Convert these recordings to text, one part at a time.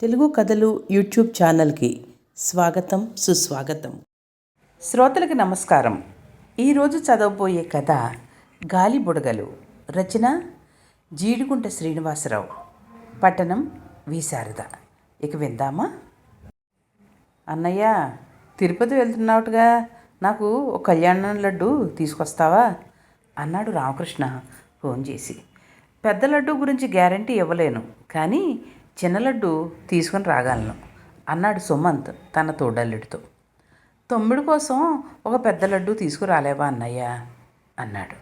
తెలుగు కథలు యూట్యూబ్ ఛానల్కి స్వాగతం సుస్వాగతం. శ్రోతలకు నమస్కారం. ఈరోజు చదవబోయే కథ గాలి బుడగలు. రచన జీడిగుంట శ్రీనివాసరావు. పట్టణం వి. శారద. ఇక విందామా? అన్నయ్య తిరుపతి వెళ్తున్నావుగా నాకు ఒక కళ్యాణం లడ్డు తీసుకొస్తావా? అన్నాడు రామకృష్ణ ఫోన్ చేసి. పెద్ద లడ్డు గురించి గ్యారంటీ ఇవ్వలేను కానీ చిన్న లడ్డు తీసుకొని రాగలను అన్నాడు సుమంత్ తన తోడల్లుడితో. తమ్ముడు కోసం ఒక పెద్ద లడ్డు తీసుకురాలేవా అన్నయ్య? అన్నాడు.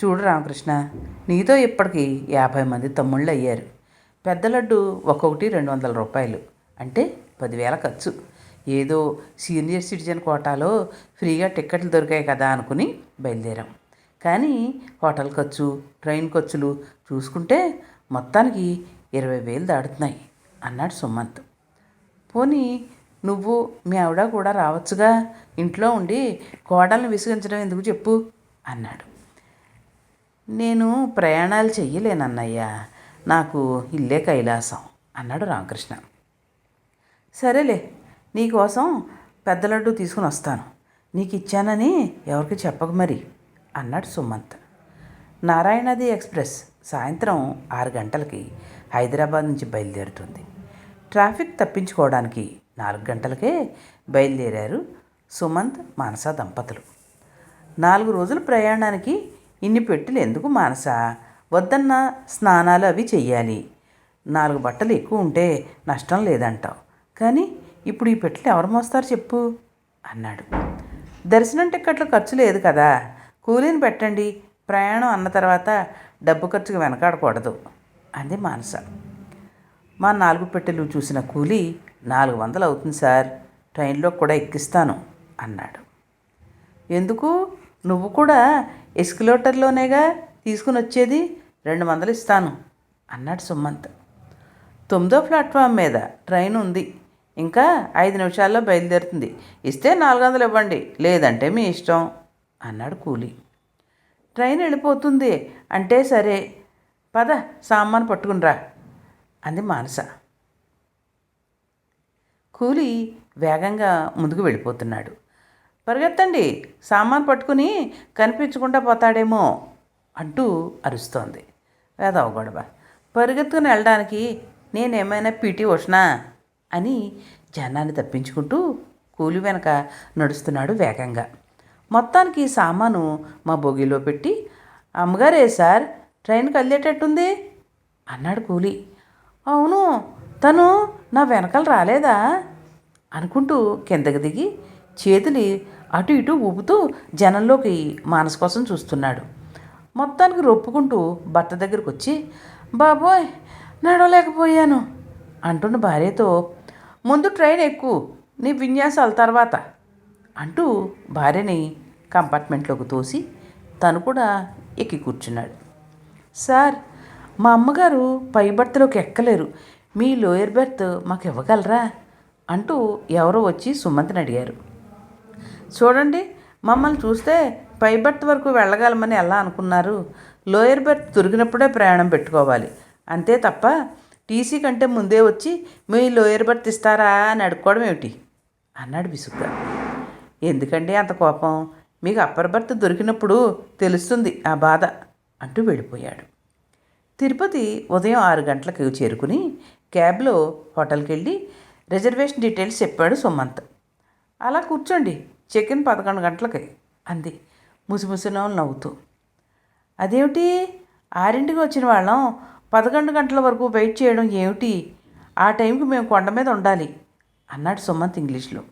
చూడు రామకృష్ణ నీతో ఇప్పటికి యాభై మంది తమ్ముళ్ళు అయ్యారు. పెద్ద లడ్డు ఒక్కొక్కటి రెండు వందల రూపాయలు అంటే పదివేల ఖర్చు. ఏదో సీనియర్ సిటిజన్ కోటాలో ఫ్రీగా టిక్కెట్లు దొరికాయి కదా అనుకుని బయలుదేరాం. కానీ హోటల్ ఖర్చు ట్రైన్ ఖర్చులు చూసుకుంటే మొత్తానికి ఇరవై వేలు దాడుతున్నాయి అన్నాడు సుమంత్. పోనీ నువ్వు మీ ఆవిడ కూడా రావచ్చుగా? ఇంట్లో ఉండి కోడల్ని విసిగించడం ఎందుకు చెప్పు? అన్నాడు. నేను ప్రయాణాలు చెయ్యలేనన్నయ్యా. నాకు ఇల్లే కైలాసం అన్నాడు రామకృష్ణ. సరేలే నీకోసం పెద్ద లడ్డు తీసుకుని వస్తాను. నీకు ఇచ్చానని ఎవరికి చెప్పకు మరి. అన్నాడు సుమంత్. నారాయణది ఎక్స్ప్రెస్ సాయంత్రం ఆరు గంటలకి హైదరాబాద్ నుంచి బయలుదేరుతుంది. ట్రాఫిక్ తప్పించుకోవడానికి నాలుగు గంటలకే బయలుదేరారు సుమంత్ మానస దంపతులు. నాలుగు రోజుల ప్రయాణానికి ఇన్ని పెట్టెలు ఎందుకు మానస? వద్దన్న స్నానాలు అవి చెయ్యాలి. నాలుగు బట్టలు ఎక్కువ ఉంటే నష్టం లేదంటావు. కానీ ఇప్పుడు ఈ పెట్టెలు ఎవరు మోస్తారు చెప్పు? అన్నాడు. దర్శనం టిక్కెట్లు ఖర్చు లేదు కదా. కూలీని పెట్టండి. ప్రయాణం అన్న తర్వాత డబ్బు ఖర్చుకు వెనకాడకూడదు అంది మానస. మా నాలుగు పెట్టెలు చూసిన కూలీ నాలుగు వందలు అవుతుంది సార్ ట్రైన్లో కూడా ఎక్కిస్తాను అన్నాడు. ఎందుకు? నువ్వు కూడా ఎస్కిలేటర్లోనేగా తీసుకుని వచ్చేది? రెండు వందలు ఇస్తాను అన్నాడు సుమంత్. తొమ్మిదో ప్లాట్ఫామ్ మీద ట్రైన్ ఉంది. ఇంకా ఐదు నిమిషాల్లో బయలుదేరుతుంది. ఇస్తే నాలుగు వందలు ఇవ్వండి. లేదంటే మీ ఇష్టం అన్నాడు కూలి. ట్రైన్ వెళ్ళిపోతుంది. అంటే సరే. పద సామాను పట్టుకునిరా అంది మానస. కూలి వేగంగా ముందుకు వెళ్ళిపోతున్నాడు. పరిగెత్తండి సామాన్ పట్టుకుని కనిపించకుండా పోతాడేమో అంటూ అరుస్తోంది. వేదవ గొడవ. పరిగెత్తుకుని వెళ్ళడానికి నేనేమైనా పీటీ ఉష్నా అని జనాన్ని తప్పించుకుంటూ కూలి వెనక నడుస్తున్నాడు వేగంగా. మొత్తానికి సామాను మా బొగిలో పెట్టి అమ్మగారే సార్ ట్రైన్కి వెళ్ళేటట్టుంది అన్నాడు కూలి. అవును తను నా వెనకాల రాలేదా? అనుకుంటూ కిందకి దిగి చేతులు అటు ఇటు ఊపుతూ జనంలోకి మానసు కోసం చూస్తున్నాడు. మొత్తానికి రొప్పుకుంటూ భర్త దగ్గరకు వచ్చి బాబోయ్ నడవలేకపోయాను అంటున్న భార్యతో ముందు ట్రైన్ ఎక్కువ నీ విన్యాసాల తర్వాత అంటూ భార్యని కంపార్ట్మెంట్లోకి తోసి తను కూడా ఎక్కి కూర్చున్నాడు. సార్ మా అమ్మగారు పై బర్త్లోకి ఎక్కలేరు. మీ లోయర్ బెర్త్ మాకు ఇవ్వగలరా? అంటూ ఎవరో వచ్చి సుమంత్ని అడిగారు. చూడండి మమ్మల్ని చూస్తే పై బర్త్ వరకు వెళ్ళగలమని ఎలా అనుకున్నారు? లోయర్ బెర్త్ దొరికినప్పుడే ప్రయాణం పెట్టుకోవాలి. అంతే తప్ప టీసీ కంటే ముందే వచ్చి మీ లోయర్ బెర్త్ ఇస్తారా? అని అడుక్కోవడం ఏమిటి? అన్నాడు విసుగ్గా ఎందుకండి అంత కోపం? మీకు అప్పర్ బర్త్ దొరికినప్పుడు తెలుస్తుంది ఆ బాధ అంటూ వెళ్ళిపోయాడు. తిరుపతి ఉదయం ఆరు గంటలకు చేరుకుని క్యాబ్లో హోటల్కి వెళ్ళి రిజర్వేషన్ డీటెయిల్స్ చెప్పాడు సుమంత్. అలా కూర్చోండి చెక్ ఇన్ పదకొండు గంటలకి అంది ముసిముసినోళ్ళు నవ్వుతూ. అదేమిటి? ఆరింటికి వచ్చిన వాళ్ళం పదకొండు గంటల వరకు వెయిట్ చేయడం ఏమిటి? ఆ టైంకి మేము కొండ మీద ఉండాలి అన్నాడు సుమంత్ ఇంగ్లీష్లో.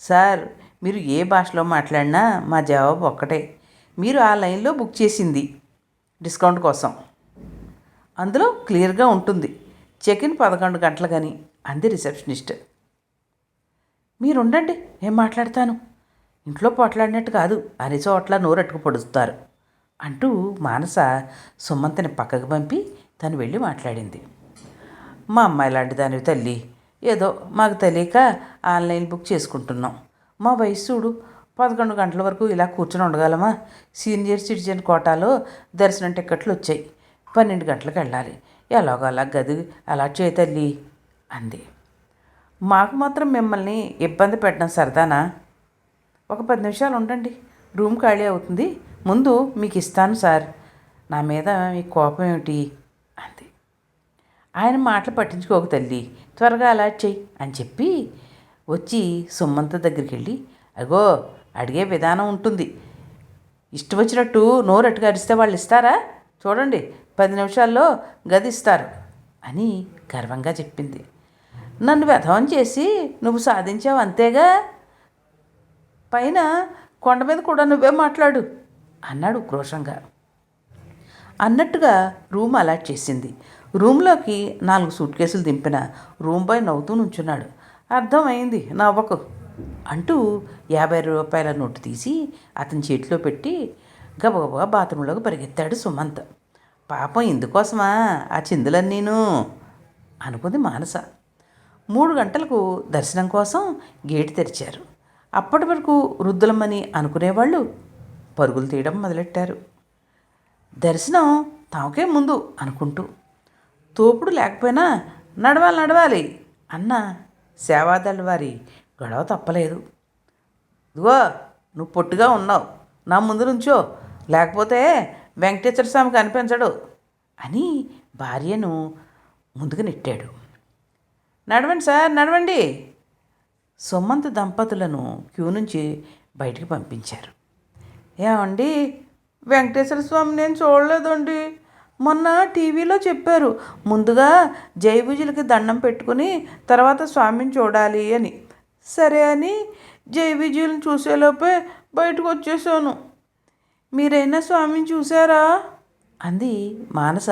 సార్ మీరు ఏ భాషలో మాట్లాడినా మా జవాబు ఒక్కటే. మీరు ఆ లైన్లో బుక్ చేసింది డిస్కౌంట్ కోసం. అందులో క్లియర్గా ఉంటుంది. చెక్ ఇన్ పదకొండు గంటలకని అంది రిసెప్షనిస్ట్. మీరు ఉండండి ఏం మాట్లాడతాను? ఇంట్లో పోట్లాడినట్టు కాదు అనే చోట్ల నోరట్టుకు పొడుస్తారు అంటూ మానస సుమంతని పక్కకు పంపి తను వెళ్ళి మాట్లాడింది. మా అమ్మాయి లాంటి దానివి తల్లి. ఏదో మాకు తెలియక ఆన్లైన్ బుక్ చేసుకుంటున్నాం. మా వయసు చూడు పదకొండు గంటల వరకు ఇలా కూర్చొని ఉండగలమా? సీనియర్ సిటిజన్ కోటాలో దర్శనం టిక్కెట్లు వచ్చాయి. పన్నెండు గంటలకు వెళ్ళాలి. ఎలాగో అలా గది అలా చేయి తల్లి అంది. మాకు మాత్రం మిమ్మల్ని ఇబ్బంది పెట్టడం సరదానా? ఒక పది నిమిషాలు ఉండండి. రూమ్ ఖాళీ అవుతుంది. ముందు మీకు ఇస్తాను సార్. నా మీద మీ కోపం ఏమిటి? అంది. ఆయన మాటలు పట్టించుకోక తల్లి. త్వరగా అలా చెయ్యి అని చెప్పి వచ్చి సుమంత దగ్గరికి వెళ్ళి అగో అడిగే విధానం ఉంటుంది. ఇష్టం వచ్చినట్టు నోరట్టుగా అరిస్తే వాళ్ళు ఇస్తారా? చూడండి పది నిమిషాల్లో గది ఇస్తారు. అని గర్వంగా చెప్పింది. నన్ను వ్యధవం చేసి నువ్వు సాధించావు అంతేగా? పైన కొండ మీద కూడా నువ్వే మాట్లాడు. అన్నాడు క్రోషంగా అన్నట్టుగా రూమ్ అలాట్ చేసింది. రూమ్లోకి నాలుగు సూట్ కేసులు దింపిన రూమ్ బాయ్ నవ్వుతూ నుంచున్నాడు. అర్థమైంది నవ్వకు. అంటూ యాభై రూపాయల నోటు తీసి అతని చేతిలో పెట్టి గబగబా బాత్రూంలోకి పరిగెత్తాడు సుమంత్. పాపం ఇందుకోసమా? ఆ చిందులన్నీను అనుకుంది మానస. మూడు గంటలకు దర్శనం కోసం గేటు తెరిచారు. అప్పటి వరకు వృద్ధులమ్మని అనుకునేవాళ్ళు పరుగులు తీయడం మొదలెట్టారు. దర్శనం తామకే ముందు అనుకుంటూ తోపుడు లేకపోయినా నడవాలి నడవాలి అన్న సేవాదళ వారి గొడవ తప్పలేదు. ఇదిగో నువ్వు పొట్టుగా ఉన్నావు. నా ముందు నుంచో. లేకపోతే వెంకటేశ్వర స్వామి కనిపించడు అని భార్యను ముందుకు నెట్టాడు. నడవండి సార్ నడవండి. సుమంత్ దంపతులను క్యూ నుంచి బయటికి పంపించారు. ఏమండి వెంకటేశ్వర స్వామి నేను చూడలేదండి. మొన్న టీవీలో చెప్పారు ముందుగా జైభుజులకి దండం పెట్టుకుని తర్వాత స్వామిని చూడాలి అని. సరే అని జైవిజయులను చూసేలోపే బయటకు వచ్చేసాను మీరైనా స్వామిని చూసారా అంది మానస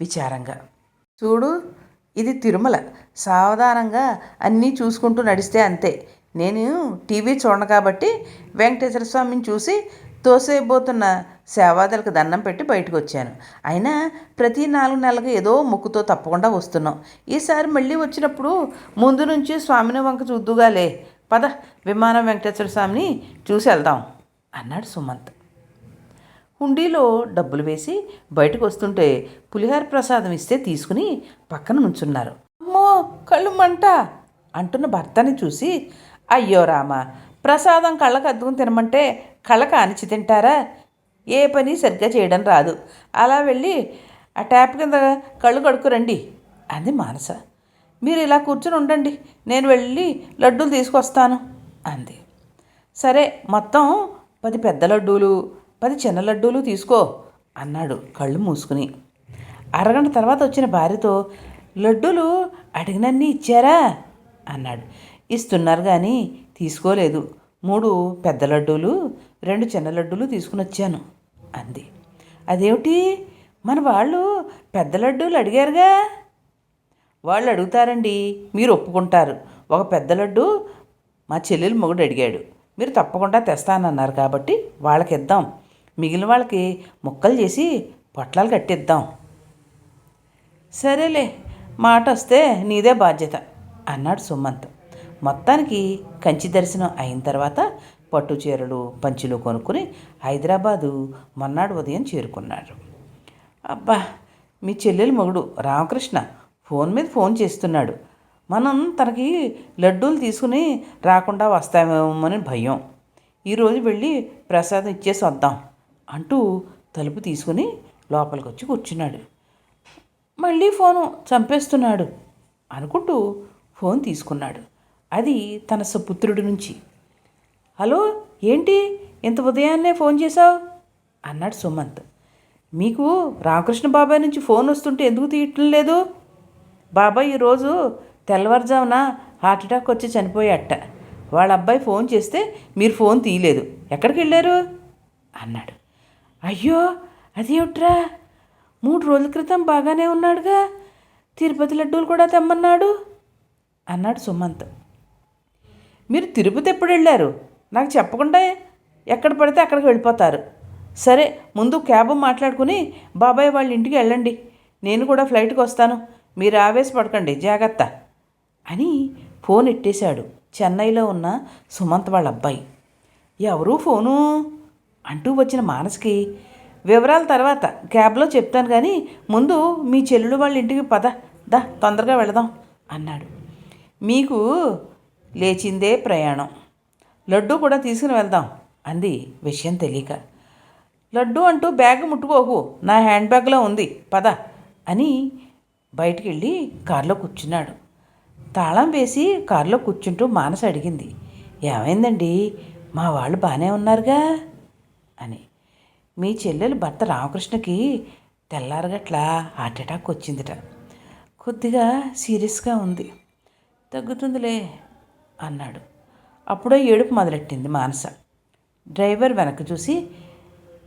విచారంగా. చూడు ఇది తిరుమల. సావధానంగా అన్నీ చూసుకుంటూ నడిస్తే అంతే. నేను టీవీ చూడను కాబట్టి వెంకటేశ్వర స్వామిని చూసి తోసేయబోతున్న సేవాదలకు దండం పెట్టి బయటకు వచ్చాను అయినా ప్రతి నాలుగు నెలలకు ఏదో ముక్కుతో తప్పకుండా వస్తున్నాం. ఈసారి మళ్ళీ వచ్చినప్పుడు ముందు నుంచి స్వామిని వంక చూద్దుగాలే. పద విమానం వెంకటేశ్వర స్వామిని చూసి వెళ్దాం అన్నాడు సుమంత్. హుండీలో డబ్బులు వేసి బయటకు వస్తుంటే పులిహార ప్రసాదం ఇస్తే తీసుకుని పక్కన నుంచున్నారు. అమ్మో కళ్ళు మంట అంటున్న భర్తని చూసి అయ్యో రామ ప్రసాదం కళ్ళకు అద్దుకుని తినమంటే కళ్ళ కానిచ్చి తింటారా? ఏ పని సరిగ్గా చేయడం రాదు. అలా వెళ్ళి ఆ ట్యాప్ కింద కళ్ళు కడుక్కురండి అంది మానస. మీరు ఇలా కూర్చొని ఉండండి నేను వెళ్ళి లడ్డూలు తీసుకొస్తాను అంది. సరే మొత్తం పది పెద్ద లడ్డూలు పది చిన్న లడ్డూలు తీసుకో అన్నాడు కళ్ళు మూసుకుని. అరగంట తర్వాత వచ్చిన భార్యతో లడ్డూలు అడిగినన్ని ఇచ్చారా? అన్నాడు. ఇస్తున్నారు కానీ తీసుకోలేదు. మూడు పెద్ద లడ్డూలు రెండు చిన్న లడ్డూలు తీసుకుని వచ్చాను అంది. అదేమిటి? మన వాళ్ళు పెద్ద లడ్డూలు అడిగారుగా? వాళ్ళు అడుగుతారండి మీరు ఒప్పుకుంటారు. ఒక పెద్ద లడ్డు మా చెల్లెలు మొగుడు అడిగాడు. మీరు తప్పకుండా తెస్తానన్నారు కాబట్టి వాళ్ళకి ఇద్దాం మిగిలిన వాళ్ళకి ముక్కలు చేసి పొట్లాలు కట్టిద్దాం. సరేలే మాట వస్తే నీదే బాధ్యత అన్నాడు సుమంత్. మొత్తానికి కంచి దర్శనం అయిన తర్వాత పట్టు చీరలు పంచిలు కొనుక్కుని హైదరాబాదు మన్నాడు ఉదయం చేరుకున్నాడు. అబ్బా మీ చెల్లెలు మొగుడు రామకృష్ణ ఫోన్ మీద ఫోన్ చేస్తున్నాడు. మనం తనకి లడ్డూలు తీసుకుని రాకుండా వస్తామేమోమని భయం. ఈరోజు వెళ్ళి ప్రసాదం ఇచ్చేసి వద్దాం అంటూ తలుపు తీసుకుని లోపలికి వచ్చి కూర్చున్నాడు. మళ్ళీ ఫోను చంపేస్తున్నాడు అనుకుంటూ ఫోన్ తీసుకున్నాడు. అది తన సుపుత్రుడి నుంచి. హలో ఏంటి? ఇంత ఉదయాన్నే ఫోన్ చేశావు? అన్నాడు సుమంత్. మీకు రామకృష్ణ బాబాయ్ నుంచి ఫోన్ వస్తుంటే ఎందుకు తీయటం లేదు? బాబాయ్ ఈరోజు తెల్లవారుజామున హార్ట్ అటాక్ వచ్చి చనిపోయాట. వాళ్ళ అబ్బాయి ఫోన్ చేస్తే మీరు ఫోన్ తీయలేదు. ఎక్కడికి వెళ్ళారు? అన్నాడు. అయ్యో అదేమిట్రా? మూడు రోజుల క్రితం బాగానే ఉన్నాడుగా. తిరుపతి లడ్డూలు కూడా తెమ్మన్నాడు? అన్నాడు సుమంత్. మీరు తిరుపతి ఎప్పుడు వెళ్ళారు? నాకు చెప్పకుండా ఎక్కడ పడితే అక్కడికి వెళ్ళిపోతారు. సరే ముందు క్యాబ్ మాట్లాడుకుని బాబాయ్ వాళ్ళ ఇంటికి వెళ్ళండి. నేను కూడా ఫ్లైట్కి వస్తాను. మీరు ఆవేశపడకండి. జాగ్రత్త. అని ఫోన్ ఎట్టేశాడు చెన్నైలో ఉన్న సుమంత్ వాళ్ళ అబ్బాయి. ఎవరు ఫోను? అంటూ వచ్చిన మానస్కి వివరాల తర్వాత క్యాబ్లో చెప్తాను కానీ ముందు మీ చెల్లెలు వాళ్ళ ఇంటికి పద. దా తొందరగా వెళదాం అన్నాడు. మీకు లేచిందే ప్రయాణం. లడ్డు కూడా తీసుకుని వెళ్దాం అంది విషయం తెలియక. లడ్డు అంటూ బ్యాగ్ ముట్టుకోకు నా హ్యాండ్ బ్యాగ్లో ఉంది పద అని బయటికి వెళ్ళి కారులో కూర్చున్నాడు. తాళం వేసి కారులో కూర్చుంటూ మానస అడిగింది ఏమైందండి? మా వాళ్ళు బాగానే ఉన్నారుగా? అని. మీ చెల్లెలు భర్త రామకృష్ణకి తెల్లారగట్ల హార్ట్ అటాక్ వచ్చిందిట. కొద్దిగా సీరియస్గా ఉంది. తగ్గుతుందిలే అన్నాడు. అప్పుడే ఏడుపు మొదలెట్టింది మానస. డ్రైవర్ వెనక చూసి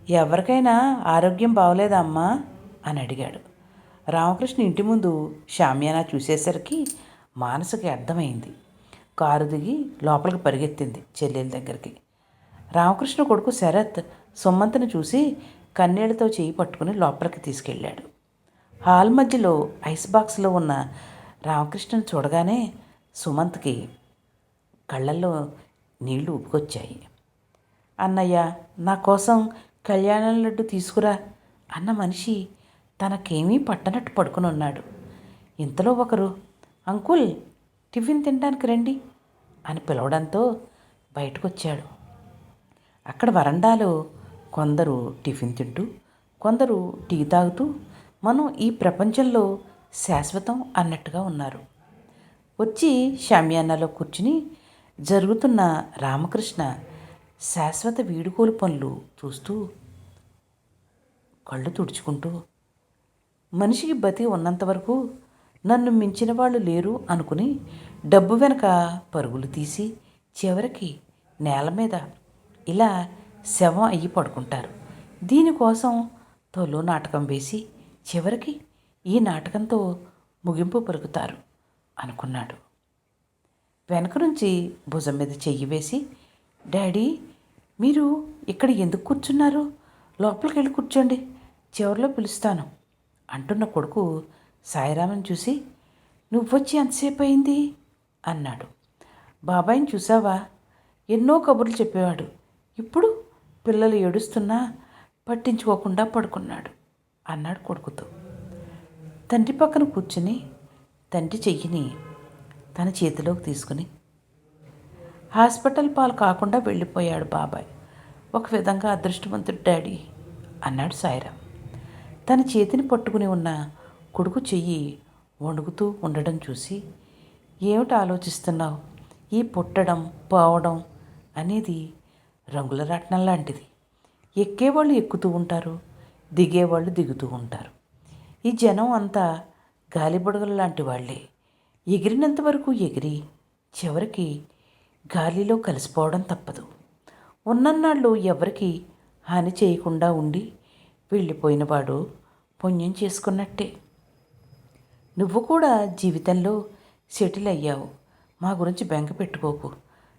ఎవరికైనా ఆరోగ్యం బాగోలేదమ్మా అని అడిగాడు. రామకృష్ణ ఇంటి ముందు షామ్యానా చూసేసరికి మానసకి అర్థమైంది. కారు దిగి లోపలికి పరిగెత్తింది చెల్లెల దగ్గరికి. రామకృష్ణ కొడుకు శరత్ సుమంత్ని చూసి కన్నీళ్ళతో చేయి పట్టుకుని లోపలికి తీసుకెళ్ళాడు. హాల్ మధ్యలో ఐస్ బాక్స్లో ఉన్న రామకృష్ణను చూడగానే సుమంత్కి కళ్ళల్లో నీళ్ళు ఉబ్బుకొచ్చాయి అన్నయ్య నా కోసం కళ్యాణం లడ్డు తీసుకురా అన్న మనిషి తనకేమీ పట్టనట్టు పడుకుని ఉన్నాడు. ఇంతలో ఒకరు అంకుల్ టిఫిన్ తినడానికి రండి అని పిలవడంతో బయటకు వచ్చాడు అక్కడ వరండాలో కొందరు టిఫిన్ తింటూ కొందరు టీ తాగుతూ మనం ఈ ప్రపంచంలో శాశ్వతం అన్నట్టుగా ఉన్నారు. వచ్చి షామ్యానాలో కూర్చుని జరుగుతున్న రామకృష్ణ శాశ్వత వీడుకోలు పనులు చూస్తూ కళ్ళు తుడుచుకుంటూ మనిషికి బతి ఉన్నంత వరకు నన్ను మించిన వాళ్ళు లేరు అనుకుని డబ్బు వెనక పరుగులు తీసి చివరికి నేల మీద ఇలా శవం అయ్యి పడుకుంటారు. దీనికోసం తొలో నాటకం వేసి చివరికి ఈ నాటకంతో ముగింపు పలుకుతారు అనుకున్నాడు. వెనక నుంచి భుజం మీద చెయ్యి వేసి డాడీ మీరు ఇక్కడ ఎందుకు కూర్చున్నారు? లోపలికి వెళ్ళి కూర్చోండి చివరిలో పిలుస్తాను అంటున్న కొడుకు సాయిరామని చూసి నువ్వొచ్చి ఎంతసేపు అయింది? అన్నాడు. బాబాయిని చూసావా? ఎన్నో కబుర్లు చెప్పేవాడు. ఇప్పుడు పిల్లలు ఏడుస్తున్నా పట్టించుకోకుండా పడుకున్నాడు అన్నాడు కొడుకుతో. తండ్రి పక్కన కూర్చుని తండ్రి చెయ్యిని తన చేతిలోకి తీసుకుని హాస్పిటల్ పాలు కాకుండా వెళ్ళిపోయాడు బాబాయ్. ఒక విధంగా అదృష్టవంతుడు డాడీ అన్నాడు సాయిరామ్ తన చేతిని పట్టుకుని ఉన్న కొడుకు చెయ్యి వణుకుతూ ఉండడం చూసి ఏమిటి ఆలోచిస్తున్నావు? ఈ పుట్టడం పోవడం అనేది రంగుల రత్నం లాంటిది. ఎక్కేవాళ్ళు ఎక్కుతూ ఉంటారు దిగేవాళ్ళు దిగుతూ ఉంటారు. ఈ జనం అంతా గాలిబుడగలు లాంటి వాళ్ళే. ఎగిరినంత వరకు ఎగిరి చివరికి గాలిలో కలిసిపోవడం తప్పదు. ఉన్నన్నాళ్ళు ఎవరికి హాని చేయకుండా ఉండి వెళ్ళిపోయినవాడు పుణ్యం చేసుకున్నట్టే. నువ్వు కూడా జీవితంలో సెటిల్ అయ్యావు. మా గురించి బెంగ పెట్టుకోకు.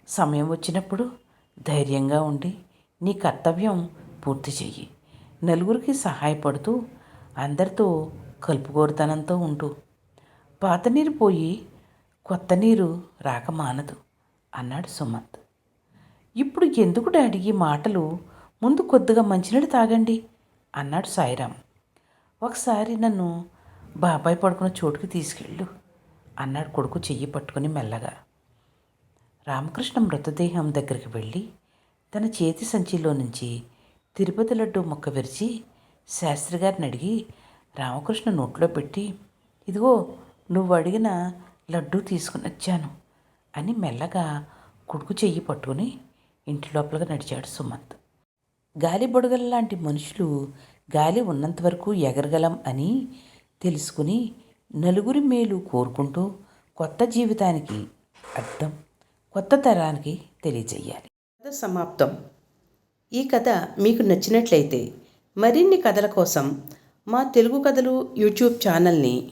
సమయం వచ్చినప్పుడు ధైర్యంగా ఉండి నీ కర్తవ్యం పూర్తి చెయ్యి. నలుగురికి సహాయపడుతూ అందరితో కలుపుకోరుతనంతో ఉంటూ పాత నీరు పోయి కొత్త నీరు రాక మానదు అన్నాడు సుమంత్. ఇప్పుడు ఎందుకు డాడీ ఈ మాటలు? ముందు కొద్దిగా మంచినీళ్ళు తాగండి అన్నాడు సాయిరామ్. ఒకసారి నన్ను బాబాయ్ పడుకున్న చోటుకి తీసుకెళ్ళు అన్నాడు కొడుకు చెయ్యి పట్టుకుని మెల్లగా. రామకృష్ణ మృతదేహం దగ్గరికి వెళ్ళి తన చేతి సంచిలో నుంచి తిరుపతి లడ్డు మొక్క విరిచి శాస్త్రి గారిని అడిగి రామకృష్ణ నోట్లో పెట్టి ఇదిగో నువ్వు అడిగిన లడ్డూ తీసుకుని వచ్చాను అని మెల్లగా కొడుకు చెయ్యి పట్టుకుని ఇంటి లోపలగా నడిచాడు సుమంత్. గాలి బుడగల లాంటి మనుషులు గాలి ఉన్నంత వరకు ఎగరగలం అని తెలుసుకుని నలుగురి మేలు కోరుకుంటూ కొత్త జీవితానికి అర్థం కొత్త తరానికి తెలియజేయాలి. కథ సమాప్తం. ఈ కథ మీకు నచ్చినట్లయితే మరిన్ని కథల కోసం మా తెలుగు కథలు యూట్యూబ్ ఛానల్ని